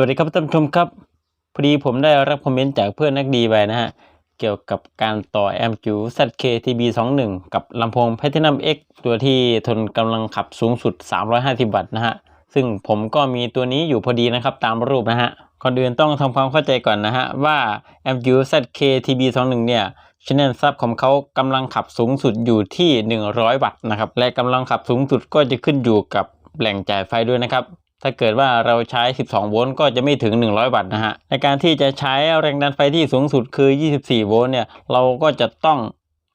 วัสดีครับท่านผู้ชมครับพอดีผมได้รับคอมเมนต์จากเพื่อนนักดีไปนะฮะ เกี่ยวกับการต่อแอมจิว ZK-TB21 กับลำโพง Platinum X ตัวที่ทนกำลังขับสูงสุด 350 วัตต์นะฮะ ซึ่งผมก็มีตัวนี้อยู่พอดีนะครับตามรูปนะฮะ ก่อนอื่นต้องทำความเข้าใจก่อนนะฮะ ว่าแอมจิ๋ว ZK-TB21 เนี่ยชแนลซับของเขากำลังขับสูงสุดอยู่ที่ 100 วัตต์นะครับและกำลังขับสูงสุดก็จะขึ้นอยู่กับแหล่งจ่ายไฟด้วยนะครับ ถ้าเกิดว่าเราใช้ 12 โวลต์ก็จะไม่ถึง 100 วัตต์นะฮะ ในการที่จะใช้แรงดันไฟที่สูงสุดคือ 24 โวลต์เนี่ย เราก็จะต้อง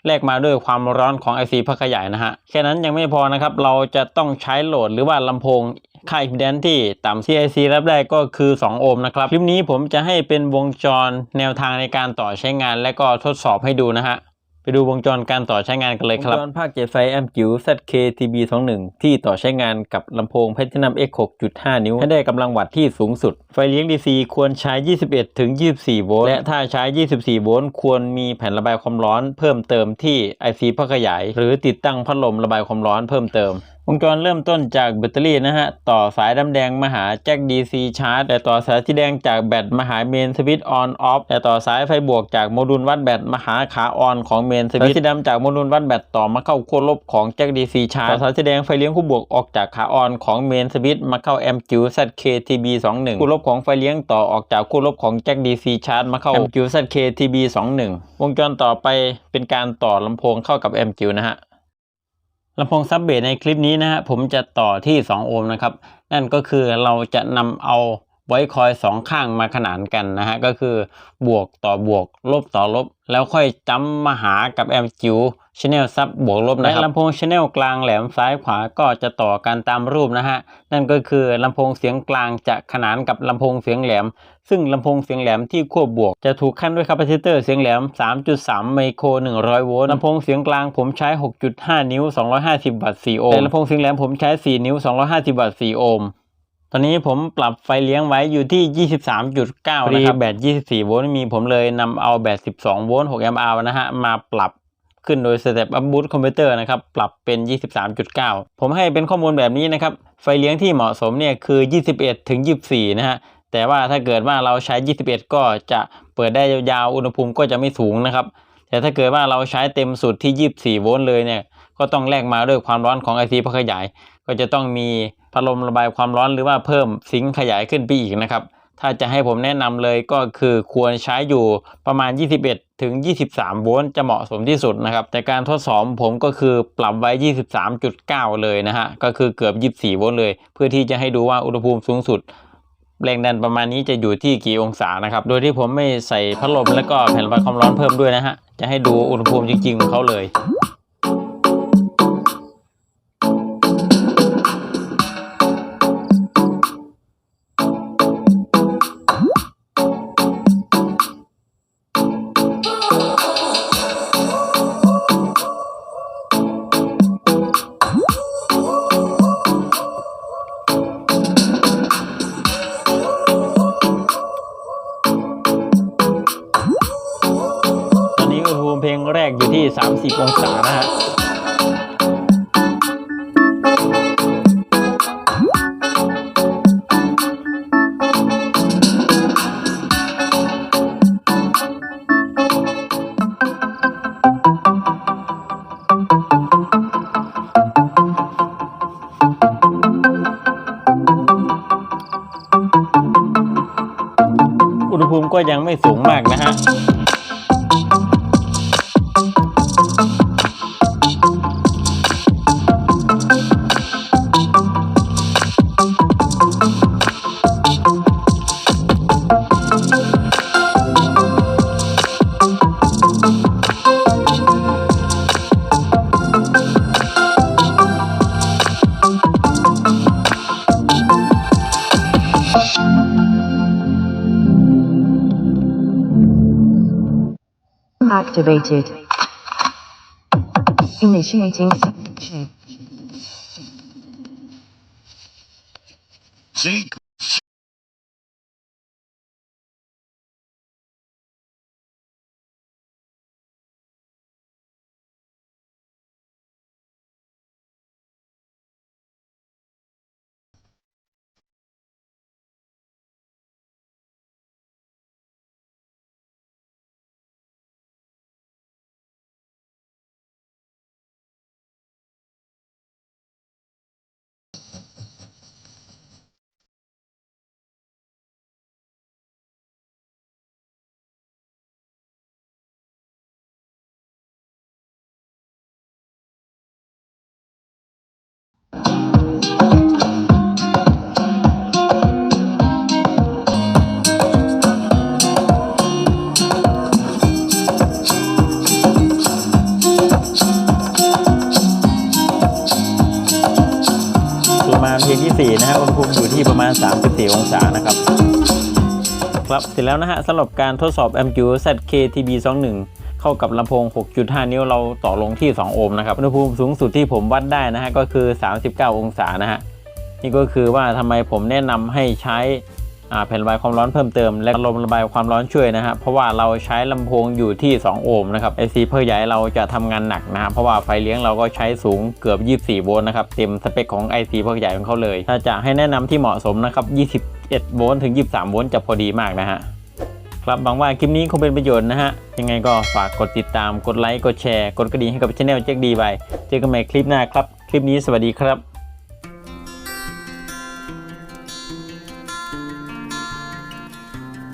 แลกมาด้วยความร้อนของ IC พักขยายนะฮะ แค่นั้นยังไม่พอนะครับ เราจะต้องใช้โหลดหรือว่าลำโพงค่าอิมพีแดนที่ต่ำ CIC รับได้ก็คือ 2 โอห์มนะครับ คลิปนี้ผมจะให้เป็นวงจรแนวทางในการต่อใช้งาน และก็ทดสอบให้ดูนะฮะ ไปดูวงจรการต่อใช้งานกันเลยครับวงจรภาคเจไฟแอมจิ๋ว ZK-TB21 ที่ต่อใช้งานกับลำโพง Platinum X 6.5 นิ้ว ให้ได้กำลังวัตต์ที่สูงสุด ไฟเลี้ยง DC ควรใช้ 21 ถึง 24 โวลต์ และถ้าใช้ 24 โวลต์ ควรมีแผ่นระบายความร้อนเพิ่มเติมที่ IC พักขยาย หรือติดตั้งพัดลมระบายความร้อนเพิ่มเติม วงจรเริ่มต้นจากแบตเตอรี่นะฮะ ต่อสายดำแดงมาหาแจ็ค DC ชาร์จแต่ต่อสายสีแดงจากแบตมาหาเมนสวิตช์ออนออฟแต่ต่อสายไฟบวกจากโมดูลวัดแบตมาหาขาออนของเมนสวิตช์สายสีดำจากโมดูลวัดแบตต่อมาเข้าขั้วลบของแจ็ค DC ชาร์จต่อสายสีแดงไฟเลี้ยงคู่บวกออกจากขาออนของเมนสวิตช์มาเข้าแอมจิว ZKTB21 คู่ลบของไฟเลี้ยงต่อออกจากคู่ลบของแจ็ค DC ชาร์จมาเข้าแอมจิว ZKTB21 วงจรต่อไปเป็นการต่อลำโพงเข้ากับแอมจิวนะฮะ ลำโพงซับเบสในคลิปนี้นะฮะผมจะต่อที่ 2 โอห์มนะครับ นั่นก็คือเราจะนำเอา ไว้คอยสองข้างมาขนานกันนะฮะก็คือบวกต่อบวกลบต่อลบ แล้วค่อยจ้ำมาหากับแอมจิ๋วชแนลซับบวกลบนะครับและลำโพงชแนลกลางแหลมซ้ายขวาก็จะต่อกันตามรูปนะฮะนั่นก็คือลำโพงเสียงกลางจะขนานกับลำโพงเสียงแหลม ซึ่งลำโพงเสียงแหลมที่ขั้วบวก จะถูกขั้นด้วยคาปาซิเตอร์เสียงแหลม 3.3 ไมโคร 100 โวลต์ลำโพงเสียงกลางผมใช้ 6.5 นิ้ว 250 วัตต์ 4 โอห์มแต่ลำโพงเสียงแหลมผมใช้ 4 นิ้ว 250 วัตต์ 4 โอห์ม ตอนนี้ผมปรับไฟเลี้ยงไว้อยู่ที่ 23.9 นะครับ แบต 24 โวลต์มีผมเลยนำเอาแบต 12 โวลต์ 6 แอมป์อาวนะฮะ มาปรับขึ้นโดย Step Up Boost Converter นะครับ ปรับเป็น 23.9 ผมให้เป็นข้อมูลแบบนี้นะครับ ไฟเลี้ยงที่เหมาะสมเนี่ยคือ 21 ถึง 24 นะฮะ แต่ว่าถ้าเกิดว่าเราใช้ 21 ก็จะเปิดได้ยาวๆ อุณหภูมิก็จะไม่สูงนะครับ แต่ถ้าเกิดว่าเราใช้เต็มสุดที่ 24 โวลต์เลยเนี่ย ก็ต้องแลกมาด้วยความร้อนของ IC พักขยาย ก็จะต้องมีพัดลมระบายความร้อนหรือว่าเพิ่มซิงขยายขึ้นไปอีกนะครับ ถ้าจะให้ผมแนะนำเลยก็คือควรใช้อยู่ประมาณ 21 ถึง 23 โวลต์จะเหมาะสมที่สุดนะครับ แต่การทดสอบผมก็คือปรับไว้ 23.9 เลยนะฮะ ก็คือเกือบ 24 โวลต์เลย เพื่อที่จะให้ดูว่าอุณหภูมิสูงสุดแรงดันประมาณนี้จะอยู่ที่กี่องศานะครับ โดยที่ผมไม่ใส่พัดลมแล้วก็แผ่นระบายความร้อนเพิ่มด้วยนะฮะ จะให้ดูอุณหภูมิจริงๆของเขาเลย งแรกอยู่ที่ 30 องศานะฮะอุณหภูมิก็ยังไม่สูงมากนะฮะ Activated. Initiating มาเพลงที่ 4 นะฮะอุณหภูมิอยู่ที่ประมาณ 34 องศานะครับ ครับเสร็จแล้วนะฮะสำหรับการทดสอบ MQ ZKTB 21 เข้ากับลำโพง 6.5 นิ้วเราต่อลงที่ 2 โอห์มนะครับอุณหภูมิสูงสุดที่ผมวัดได้นะฮะก็คือ 39 องศานะฮะนี่ก็คือว่าทำไมผมแนะนำให้ใช้ แผ่นระบายความร้อนเพิ่มเติม และลมระบายความร้อนช่วยนะฮะเพราะว่าเราใช้ลำโพงอยู่ที่ 2 โอห์มนะครับ IC เพื่อใหญ่เราจะทำงานหนักนะฮะเพราะว่าไฟเลี้ยงเราก็ใช้สูงเกือบ 24 โวลต์นะครับเต็มสเปคของ IC เพื่อใหญ่ของเขาเลยถ้าจะให้แนะนำที่เหมาะสมนะครับ21 โวลต์ถึง 23 โวลต์จะพอดีมากนะฮะครับหวังว่าคลิปนี้คงเป็นประโยชน์นะฮะ ยังไงก็ฝากกดติดตาม กดไลค์ กดแชร์ กดกระดิ่งให้กับช่องแจ็คดีไปเจอกันใหม่คลิปหน้าครับ คลิปนี้สวัสดีครับ